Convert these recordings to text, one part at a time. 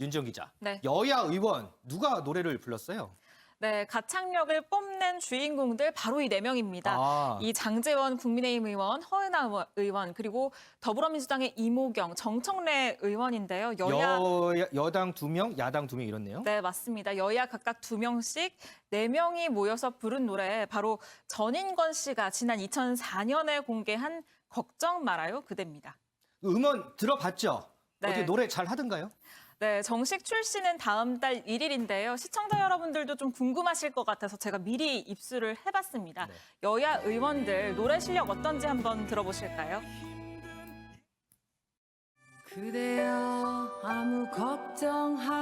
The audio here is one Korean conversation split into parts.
윤정 기자. 네. 여야 의원 누가 노래를 불렀어요? 네, 가창력을 뽐낸 주인공들 바로 이 네 명입니다. 아. 이 장재원 국민의힘 의원, 허은하 의원- 그리고 더불어민주당의 이모경, 정청래 의원인데요. 여야 여, 여당 두 명, 야당 두 명 이렇네요. 네, 맞습니다. 여야 각각 두 명씩 네 명이 모여서 부른 노래 바로 전인권 씨가 지난 2004년에 공개한 걱정 말아요 그대입니다. 음원 들어봤죠? 네. 어떻게 노래 잘 하던가요? 네, 정식 출시는 다음 달 1일인데요. 시청자 여러분들도 좀 궁금하실 것 같아서 제가 미리 입수를 해봤습니다. 네. 여야 의원들 노래 실력 어떤지 한번 들어보실까요? 그대여 아무 걱정하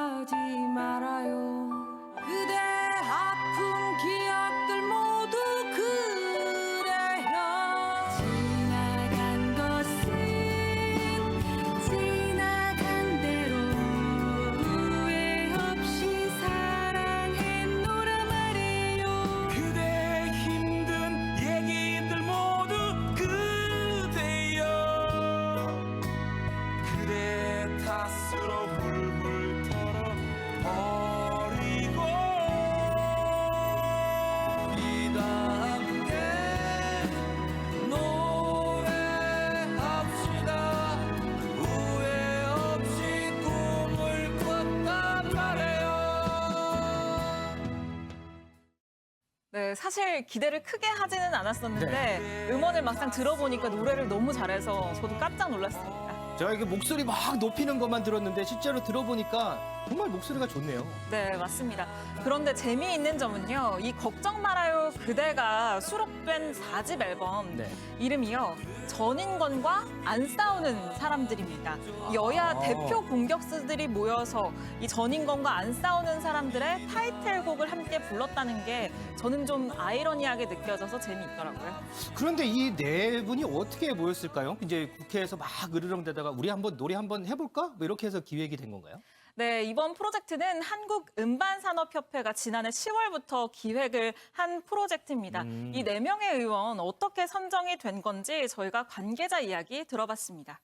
네, 사실 기대를 크게 하지는 않았었는데 네. 음원을 막상 들어보니까 노래를 너무 잘해서 저도 깜짝 놀랐습니다. 제가 이게 목소리 막 높이는 것만 들었는데 실제로 들어보니까 정말 목소리가 좋네요. 네, 맞습니다. 그런데 재미있는 점은요. 이 걱정 말아요 그대가 수록된 4집 앨범 네. 이름이요. 전인권과 안 싸우는 사람들입니다. 여야 아. 대표 공격수들이 모여서 이 전인권과 안 싸우는 사람들의 타이틀곡을 함께 불렀다는 게 저는 좀 아이러니하게 느껴져서 재미있더라고요. 그런데 이 네 분이 어떻게 모였을까요? 이제 국회에서 막 으르렁대다가 우리 한번 노래 한번 해볼까? 뭐 이렇게 해서 기획이 된 건가요? 네, 이번 프로젝트는 한국음반산업협회가 지난해 10월부터 기획을 한 프로젝트입니다. 음. 이네 명의 의원 어떻게 선정이 된 건지 저희가 관계자 이야기 들어봤습니다.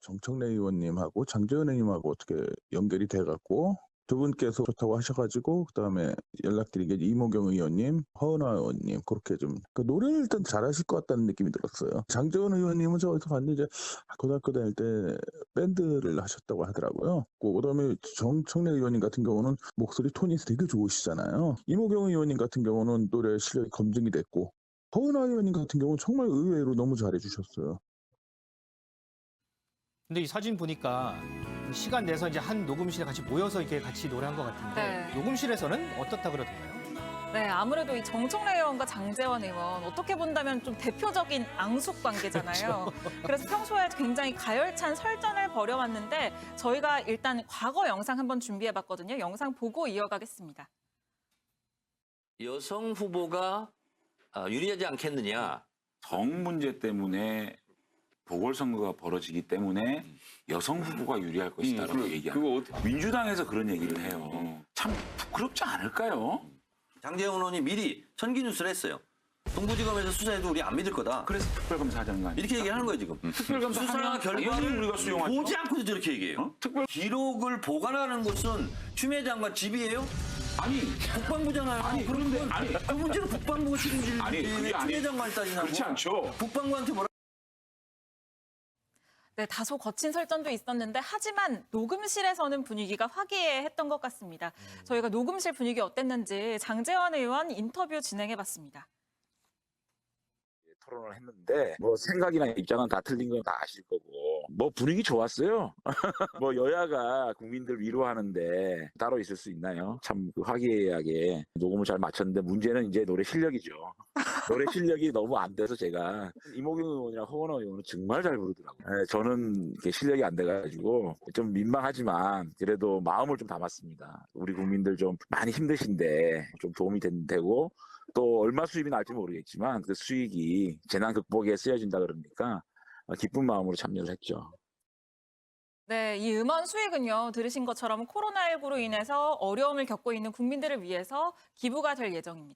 정청래 의원님하고 장재원 의원님하고 어떻게 연결이 돼갖고 두 분께서 좋다고 하셔가지고 그다음에 연락드리게 이모경 의원님, 허은하 의원님 그렇게 좀그 노래를 일단 잘하실 것 같다는 느낌이 들었어요. 장재원 의원님은 저 어디서 봤는데 이제 고등학교 다닐 때 밴드를 하셨다고 하더라고요. 그 그다음에 정청래 의원님 같은 경우는 목소리 톤이 되게 좋으시잖아요. 이모경 의원님 같은 경우는 노래 실력이 검증이 됐고 허은하 의원님 같은 경우는 정말 의외로 너무 잘해주셨어요. 근데 이 사진 보니까 시간 내서 이제 한 녹음실에 같이 모여서 이렇게 같이 노래한 것 같은데 네. 녹음실에서는 어떻다 그러던가요? 네, 아무래도 이 정청래 의원과 장재원 의원 어떻게 본다면 좀 대표적인 앙숙 관계잖아요. 그래서 평소에 굉장히 가열찬 설전을 벌여왔는데 저희가 일단 과거 영상 한번 준비해봤거든요. 영상 보고 이어가겠습니다. 여성 후보가 아, 유리하지 않겠느냐. 정 문제 때문에 보궐선거가 벌어지기 때문에 여성 후보가 유리할 것이다라고 그, 얘기합니다. 그거 어떻게 민주당에서 그런 얘기를 해요. 참 부끄럽지 않을까요? 장재원 의원이 미리 천기 뉴스를 했어요. 동부지검에서 수사해도 우리 안 믿을 거다. 그래서 특별검사 하자는 거 아니에요? 이렇게 얘기하는 거예요 지금. 특별검사 수사 하면 당연히 결과를 우리가 수용하죠. 보지 않고도 저렇게 얘기해요. 어? 특별 기록을 보관하는 곳은 추미애 장관 집이에요? 아니 국방부잖아요. 아니, 그런데- 아니. 그 문제는 국방부가 책임질 아니, 그게 왜 아니- 추미애 장관이 따지냐고. 그렇지 않죠. 국방부한테 뭐라 네, 다소 거친 설전도 있었는데 하지만 녹음실에서는 분위기가 화기애애했던 것 같습니다. 저희가 녹음실 분위기 어땠는지 장재원 의원 인터뷰 진행해봤습니다. 토론을 했는데 뭐 생각이나 입장은 다 틀린 건 다 아실 거고 뭐 분위기 좋았어요. 뭐 여야가 국민들 위로하는데 따로 있을 수 있나요? 참그 화기애애하게 녹음을 잘 마쳤는데 문제는 이제 노래 실력이죠. 노래 실력이 너무 안 돼서 제가 이모경 의원이랑 허원호 의원은 정말 잘 부르더라고요. 예, 저는 이렇게 실력이 안 돼가지고 좀 민망하지만 그래도 마음을 좀 담았습니다. 우리 국민들 좀 많이 힘드신데 좀 도움이 된, 되고 또 얼마 수입이 날지 모르겠지만 그 수익이 재난 극복에 쓰여진다 그러니까 어, 기쁜 마음으로 참여를 했죠. 네, 이 음원 수익은요, 들으신 것처럼 코로나19로 인해서 어려움을 겪고 있는 국민들을 위해서 기부가 될 예정입니다.